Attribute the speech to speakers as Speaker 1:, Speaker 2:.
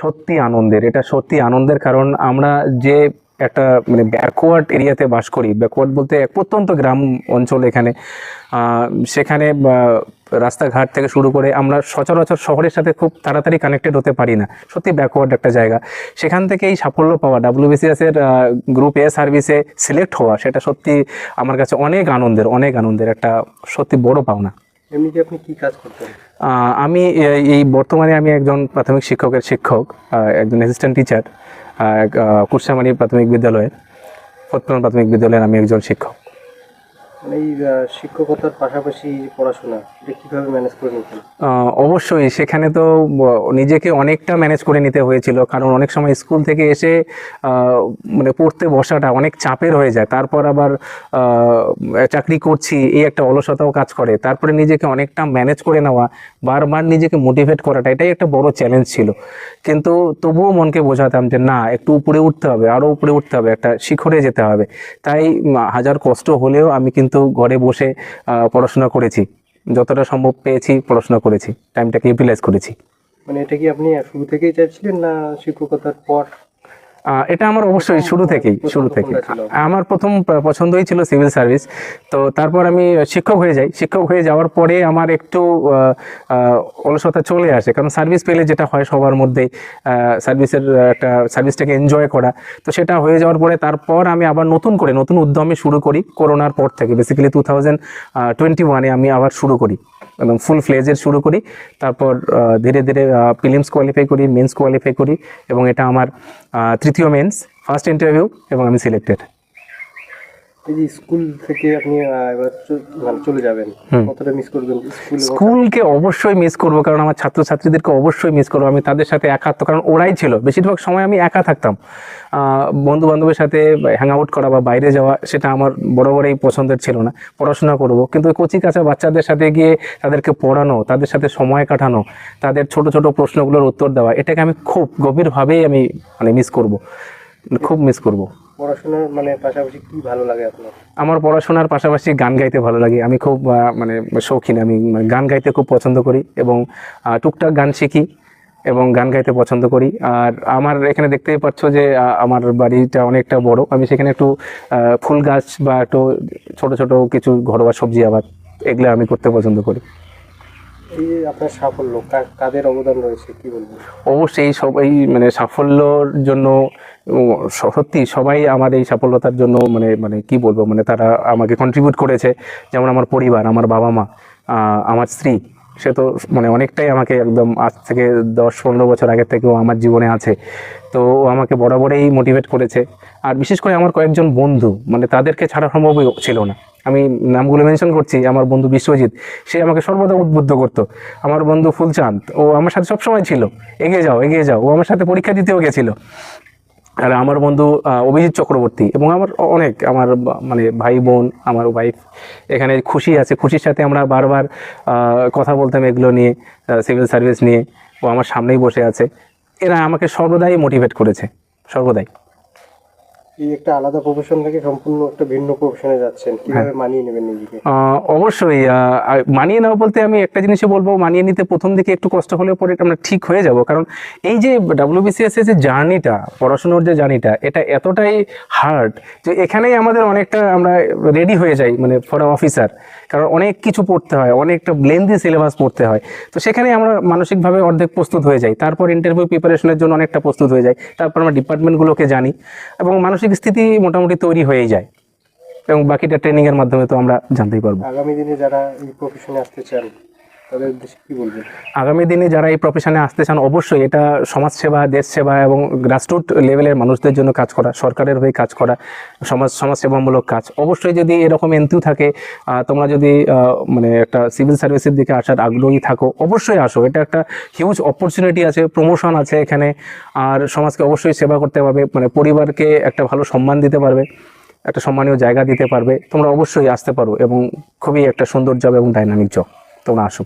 Speaker 1: সত্যি আনন্দের, এটা সত্যি আনন্দের কারণ আমরা যে একটা মানে ব্যাকওয়ার্ড এরিয়াতে বাস করি, ব্যাকওয়ার্ড বলতে এক প্রত্যন্ত গ্রাম অঞ্চল এখানে সেখানে রাস্তাঘাট থেকে শুরু করে আমরা সচরাচর শহরের সাথে খুব তাড়াতাড়ি কানেক্টেড হতে পারি না। সত্যি ব্যাকওয়ার্ড একটা জায়গা। সেখান থেকে এই সাফল্য পাওয়া ডাব্লিউবিসিএস এর গ্রুপ এ সার্ভিসে সিলেক্ট হওয়া, সেটা সত্যি আমার কাছে অনেক আনন্দের অনেক আনন্দের, একটা সত্যি বড় পাওনা।
Speaker 2: এমনিতে আপনি কি কাজ করতেন?
Speaker 1: আমি এই বর্তমানে আমি একজন প্রাথমিক শিক্ষকের শিক্ষক একজন অ্যাসিস্ট্যান্ট টিচার কুরসামানি প্রাথমিক বিদ্যালয়ের ফতপুরান প্রাথমিক বিদ্যালয়ের আমি একজন শিক্ষক।
Speaker 2: মানে এই পাশাপাশি পড়াশোনা
Speaker 1: অবশ্যই, সেখানে তো নিজেকে অনেকটা ম্যানেজ করে নিতে হয়েছিল, কারণ অনেক সময় স্কুল থেকে এসে মানে পড়তে বসাটা অনেক চাপের হয়ে যায়, তারপর আবার চাকরি করছি, এই একটা অলসতাও কাজ করে, তারপরে নিজেকে অনেকটা ম্যানেজ করে নেওয়া, বারবার নিজেকে মোটিভেট করাটা, এটাই একটা বড় চ্যালেঞ্জ ছিল। কিন্তু তবুও মনকে বোঝাতাম যে না, একটু উপরে উঠতে হবে আরও উপরে উঠতে হবে, একটা শিখরে যেতে হবে। তাই হাজার কষ্ট হলেও আমি কিন্তু ঘরে বসে পড়াশোনা করেছি। যতটা সম্ভব পেয়েছি, পড়াশোনা করেছি। টাইমটাকে ইউটিলাইজ করেছি।
Speaker 2: মানে এটা কি আপনি শুরু থেকেই চাইছিলেন না শিক্ষকতার পর
Speaker 1: এটা আমার অবশ্যই শুরু থেকেই শুরু থেকে আমার প্রথম পছন্দই ছিল সিভিল সার্ভিস। তো তারপর আমি শিক্ষক হয়ে যাই। শিক্ষক হয়ে যাওয়ার পরে আমার একটু অলসতা চলে আসে। কারণ সার্ভিস পেলে যেটা হয় সবার মধ্যেই সার্ভিসের একটা সার্ভিসটাকে এনজয় করা। তো সেটা হয়ে যাওয়ার পরে তারপর আমি আবার নতুন করে নতুন উদ্যমে শুরু করি করোনার পর থেকে। বেসিক্যালি টু থাউজেন্ড টোয়েন্টি ওয়ানে আমি আবার শুরু করি। এবং ফুল ফ্লেজের শুরু করি, তারপর ধীরে ধীরে ফিলিমস কোয়ালিফাই করি মেন্স কোয়ালিফাই করি এবং এটা আমার তৃতীয় মেন্স ফার্স্ট ইন্টারভিউ এবং আমি সিলেক্টেড
Speaker 2: এই যে স্কুল থেকে আপনি এবার মানে চলে যাবেন কতটা মিস করবেন
Speaker 1: স্কুলকে অবশ্যই মিস করব কারণ আমার ছাত্রছাত্রীদেরকে অবশ্যই মিস করব। আমি তাদের সাথে একা কারণ ওরাই ছিল। বেশিরভাগ সময় আমি একা থাকতাম। বন্ধু বান্ধবের সাথে হ্যাং আউট করা বা বাইরে যাওয়া সেটা আমার বরাবরই পছন্দের ছিল না। পড়াশোনা করব। কিন্তু কচি কাঁচা বাচ্চাদের সাথে গিয়ে তাদেরকে পড়ানো তাদের সাথে সময় কাটানো তাদের ছোট ছোট প্রশ্নগুলোর উত্তর দেওয়া এটাকে আমি খুব গভীরভাবেই আমি মানে মিস করব। খুব মিস করব।
Speaker 2: পড়াশোনার মানে পাশাপাশি কি ভালো লাগে আপনার?
Speaker 1: আমার পড়াশোনার পাশাপাশি গান গাইতে ভালো লাগে। আমি খুব মানে শৌখিন। আমি মানে গান গাইতে খুব পছন্দ করি এবং টুকটাক গান শিখি এবং গান গাইতে পছন্দ করি। আর আমার এখানে দেখতেই পাচ্ছ যে আমার বাড়িটা অনেকটা বড়। আমি সেখানে একটু ফুল গাছ বা একটু ছোট ছোট কিছু ঘরোয়া সবজি আবাদ এগুলো আমি করতে পছন্দ করি।
Speaker 2: এই আপনার সাফল্য? কাদের অবদান রয়েছে? কি বলবেন?
Speaker 1: অবশ্যই সবাই মানে সাফল্যর জন্য সত্যি সবাই আমার এই সাফল্যতার জন্য মানে মানে কি বলব? মানে তারা আমাকে কন্ট্রিবিউট করেছে। যেমন আমার পরিবার, আমার বাবা মা আমার স্ত্রী সে তো মানে অনেকটাই আমাকে একদম আজ থেকে দশ পনেরো বছর আগের থেকেও আমার জীবনে আছে। তো ও আমাকে বরাবরই মোটিভেট করেছে। আর বিশেষ করে আমার কয়েকজন বন্ধু মানে তাদেরকে ছাড়া সম্ভবই ছিল না। আমি নামগুলো মেনশন করছি, আমার বন্ধু বিশ্বজিৎ, সে আমাকে সর্বদা উদ্বুদ্ধ করতো। আমার বন্ধু ফুলচাঁদ, ও আমার সাথে সবসময় ছিল। এগিয়ে যাও এগিয়ে যাও। ও আমার সাথে পরীক্ষা দিতেও গেছিল। আর আমার বন্ধু অভিজিৎ চক্রবর্তী এবং আমার অনেক, আমার মানে ভাই বোন আমার ওয়াইফ এখানে খুশি আছে। খুশির সাথে আমরা বারবার কথা বলতাম এগুলো নিয়ে সিভিল সার্ভিস নিয়ে ও আমার সামনেই বসে আছে। এরা আমাকে সর্বদাই মোটিভেট করেছে, সর্বদাই।
Speaker 2: এই একটা আলাদা প্রফেশন থেকে সম্পূর্ণ একটা ভিন্ন প্রফেশনে যাচ্ছেন। কীভাবে মানিয়ে নেবেন নিজেকে?
Speaker 1: অবশ্যই মানিয়ে নেওয়া বলতে আমি একটা জিনিসই বলব মানিয়ে নিতে প্রথম দিকে একটু কষ্ট হলেও পরে আমরা ঠিক হয়ে যাব। কারণ এই যে ডাব্লিউবিসিএস এর যে জার্নিটা পড়াশোনার যে জার্নিটা এটা এতটাই হার্ড যে এখানেই আমাদের অনেকটা আমরা রেডি হয়ে যাই মানে ফর অফিসার কারণ অনেক কিছু পড়তে হয় অনেকটা লেন্দি সিলেবাস পড়তে হয়। তো সেখানে আমরা মানসিকভাবে অর্ধেক প্রস্তুত হয়ে যাই। তারপর ইন্টারভিউ প্রিপারেশনের জন্য অনেকটা প্রস্তুত হয়ে যায় তারপর আমরা ডিপার্টমেন্টগুলোকে জানি। এবং মানসিক স্থিতি মোটামুটি তৈরি হয়ে যায়। এবং বাকিটা ট্রেনিংয়ের মাধ্যমে তো আমরা জানতেই পারব।
Speaker 2: আগামী দিনে যারা এই প্রফেশনে আসতে চান
Speaker 1: আগামী দিনে যারা এই প্রফেশনে আসতে চান, অবশ্যই এটা সমাজসেবা দেশ সেবা এবং গ্রাসরুট লেভেলের মানুষদের জন্য কাজ করা, সরকারের হয়ে কাজ করা, সমাজ, সমাজসেবামূলক কাজ। অবশ্যই যদি এরকম এন্তিউ থাকে তোমরা যদি মানে একটা সিভিল সার্ভিসের দিকে আসার আগ্রহী থাকো, অবশ্যই আসো। এটা একটা হিউজ অপরচুনিটি আছে প্রমোশন আছে এখানে। আর সমাজকে অবশ্যই সেবা করতে পারবে মানে পরিবারকে একটা ভালো সম্মান দিতে পারবে, একটা সম্মানীয় জায়গা দিতে পারবে। তোমরা অবশ্যই আসতে পারো এবং খুবই একটা সুন্দর জব এবং ডাইনামিক জব তোমরা আসো।